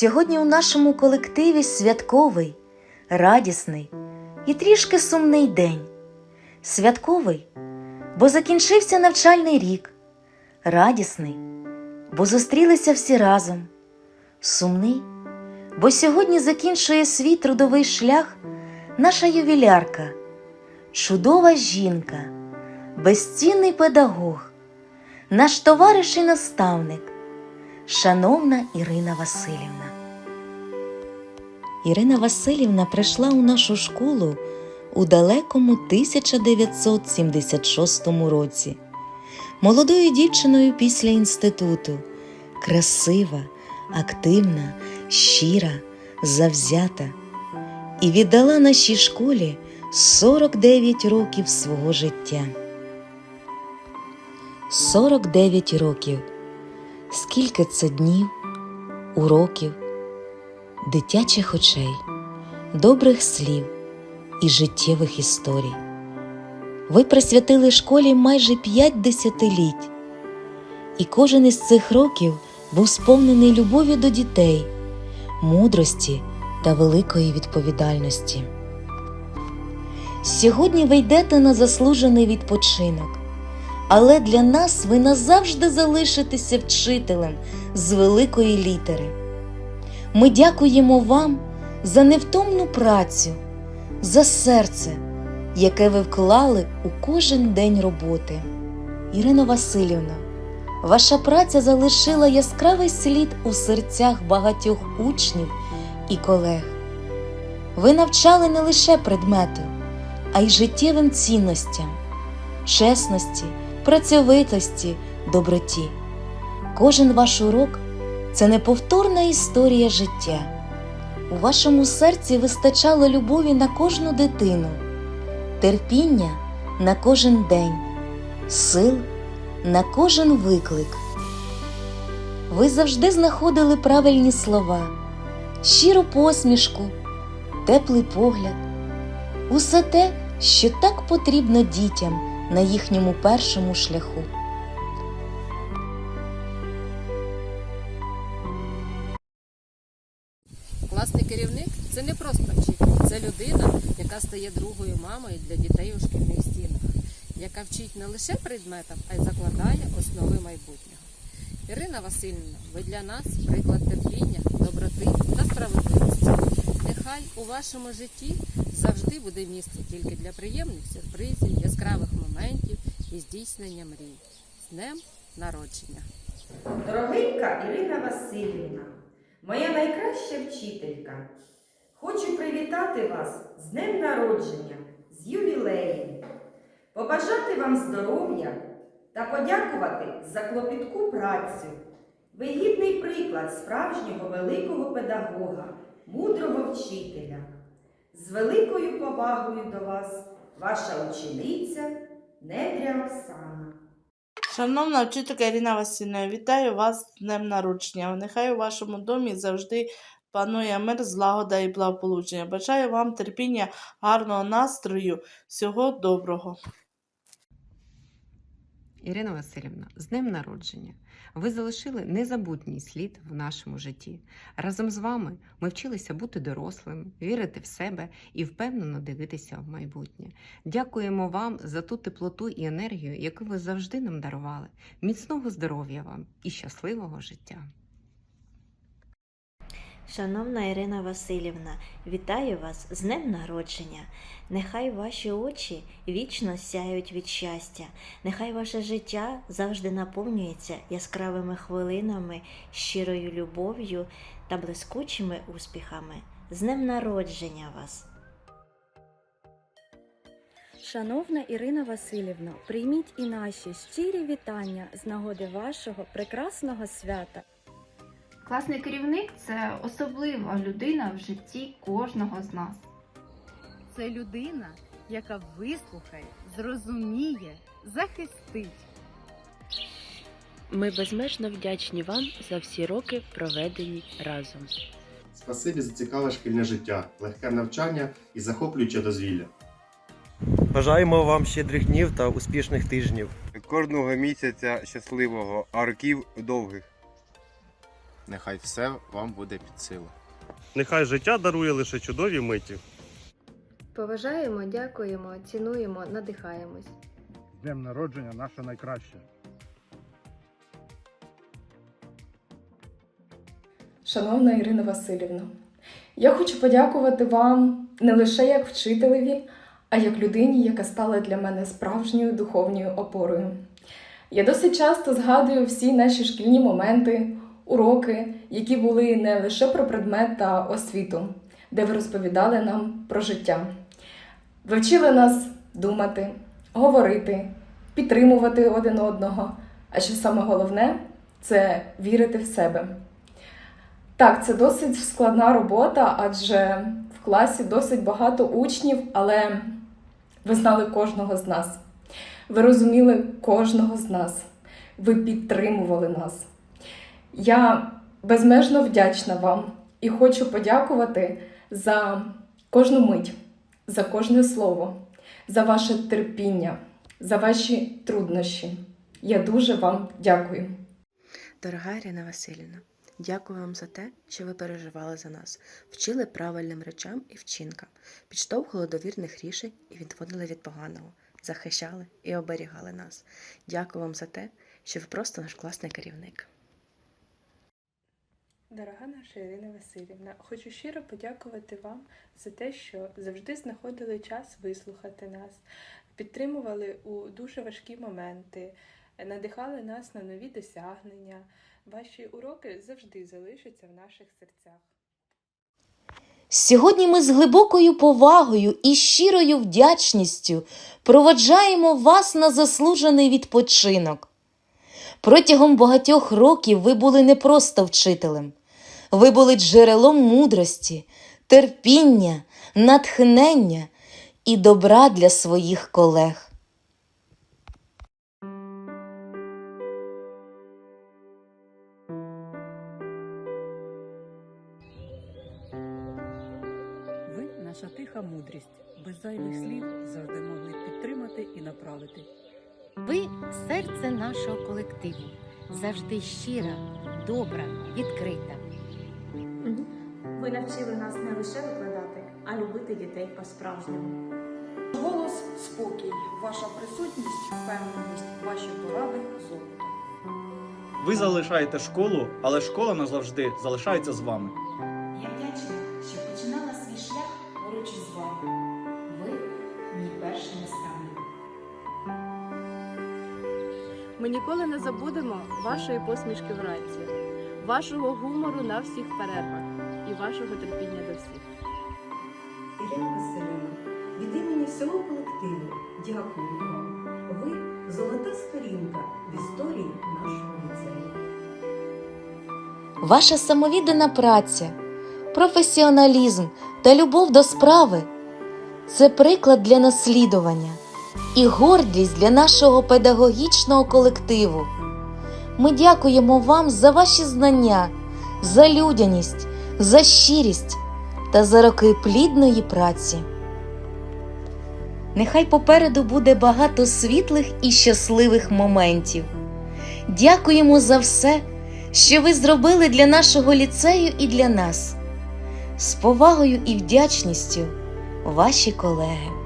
Сьогодні у нашому колективі святковий, радісний і трішки сумний день. Святковий, бо закінчився навчальний рік, радісний, бо зустрілися всі разом. Сумний, бо сьогодні закінчує свій трудовий шлях наша ювілярка, чудова жінка, безцінний педагог, наш товариш і наставник, шановна Ірина Васильівна. Ірина Васильівна прийшла у нашу школу у далекому 1976 році. Молодою дівчиною після інституту, красива, активна, щира, завзята і віддала нашій школі 49 років свого життя. 49 років. Скільки це днів, уроків, дитячих очей, добрих слів і життєвих історій. Ви присвятили школі майже п'ять десятиліть, і кожен із цих років був сповнений любові до дітей, мудрості та великої відповідальності. Сьогодні ви йдете на заслужений відпочинок, але для нас ви назавжди залишитеся вчителем з великої літери. Ми дякуємо вам за невтомну працю, за серце, яке ви вклали у кожен день роботи. Ірино Васильівна, ваша праця залишила яскравий слід у серцях багатьох учнів і колег. Ви навчали не лише предмету, а й життєвим цінностям, чесності, працьовитості, доброті. Кожен ваш урок це неповторна історія життя. У вашому серці вистачало любові на кожну дитину, терпіння на кожен день, сил на кожен виклик. Ви завжди знаходили правильні слова, щиру посмішку, теплий погляд, усе те, що так потрібно дітям на їхньому першому шляху. Людина, яка стає другою мамою для дітей у шкільних стінах, яка вчить не лише предметам, а й закладає основи майбутнього. Ірина Васильівна, ви для нас приклад терпіння, доброти та справедливості. Нехай у вашому житті завжди буде місце тільки для приємних сюрпризів, яскравих моментів і здійснення мрій. З днем народження! Дорогенька Ірина Васильівна, моя найкраща вчителька. Хочу привітати вас з днем народження, з ювілеєм, побажати вам здоров'я та подякувати за клопітку працю. Ви гідний приклад справжнього великого педагога, мудрого вчителя. З великою повагою до вас, ваша учениця Недря Оксана. Шановна вчителька Ірина Васильівна, вітаю вас з днем народження. Нехай у вашому домі завжди панує мир, злагода і благополучення. Бажаю вам терпіння, гарного настрою, всього доброго. Ірина Васильівна, з днем народження. Ви залишили незабутній слід в нашому житті. Разом з вами ми вчилися бути дорослими, вірити в себе і впевнено дивитися в майбутнє. Дякуємо вам за ту теплоту і енергію, яку ви завжди нам дарували. Міцного здоров'я вам і щасливого життя! Шановна Ірина Васильівна, вітаю вас з днем народження. Нехай ваші очі вічно сяють від щастя, нехай ваше життя завжди наповнюється яскравими хвилинами, щирою любов'ю та блискучими успіхами. З днем народження вас! Шановна Ірина Васильівна, прийміть і наші щирі вітання з нагоди вашого прекрасного свята. Класний керівник це особлива людина в житті кожного з нас. Це людина, яка вислухає, зрозуміє, захистить. Ми безмежно вдячні вам за всі роки, проведені разом. Спасибі за цікаве шкільне життя, легке навчання і захоплююче дозвілля. Бажаємо вам щедрих днів та успішних тижнів. Кожного місяця щасливого, а років довгих. Нехай все вам буде під силу. Нехай життя дарує лише чудові миті. Поважаємо, дякуємо, цінуємо, надихаємось. З днем народження наше найкраще. Шановна Ірина Васильівна, я хочу подякувати вам не лише як вчителеві, а як людині, яка стала для мене справжньою духовною опорою. Я досить часто згадую всі наші шкільні моменти, уроки, які були не лише про предмет та освіту, де ви розповідали нам про життя. Ви вчили нас думати, говорити, підтримувати один одного, а що саме головне це вірити в себе. Так, це досить складна робота, адже в класі досить багато учнів, але ви знали кожного з нас. Ви розуміли кожного з нас. Ви підтримували нас. Я безмежно вдячна вам і хочу подякувати за кожну мить, за кожне слово, за ваше терпіння, за ваші труднощі. Я дуже вам дякую. Дорога Ірина Васильівна, дякую вам за те, що ви переживали за нас, вчили правильним речам і вчинкам, підштовхували до вірних рішень і відводили від поганого, захищали і оберігали нас. Дякую вам за те, що ви просто наш класний керівник. Дорога наша Ірина Васильівна, хочу щиро подякувати вам за те, що завжди знаходили час вислухати нас, підтримували у дуже важкі моменти, надихали нас на нові досягнення. Ваші уроки завжди залишаться в наших серцях. Сьогодні ми з глибокою повагою і щирою вдячністю проводжаємо вас на заслужений відпочинок. Протягом багатьох років ви були не просто вчителем, ви були джерелом мудрості, терпіння, натхнення і добра для своїх колег. Ви наша тиха мудрість, без зайвих слів завжди могли підтримати і направити. Ви серце нашого колективу, завжди щира, добра, відкрита. Ви навчили нас не лише викладати, а любити дітей по-справжньому. Голос спокій, ваша присутність, впевненість, ваші поради золото. Ви залишаєте школу, але школа назавжди залишається з вами. Я вдячна, що починала свій шлях поруч із вами. Ви мій перший наставник. Ми ніколи не забудемо вашої посмішки вранці, вашого гумору на всіх перервах і вашого терпіння до всіх. Ірина Васильівна, від імені всього колективу дякую вам. Ви золота сторінка в історії нашого ліцею. Ваша самовіддана праця, професіоналізм та любов до справи це приклад для наслідування і гордість для нашого педагогічного колективу. Ми дякуємо вам за ваші знання, за людяність, за щирість та за роки плідної праці. Нехай попереду буде багато світлих і щасливих моментів. Дякуємо за все, що ви зробили для нашого ліцею і для нас. З повагою і вдячністю, ваші колеги.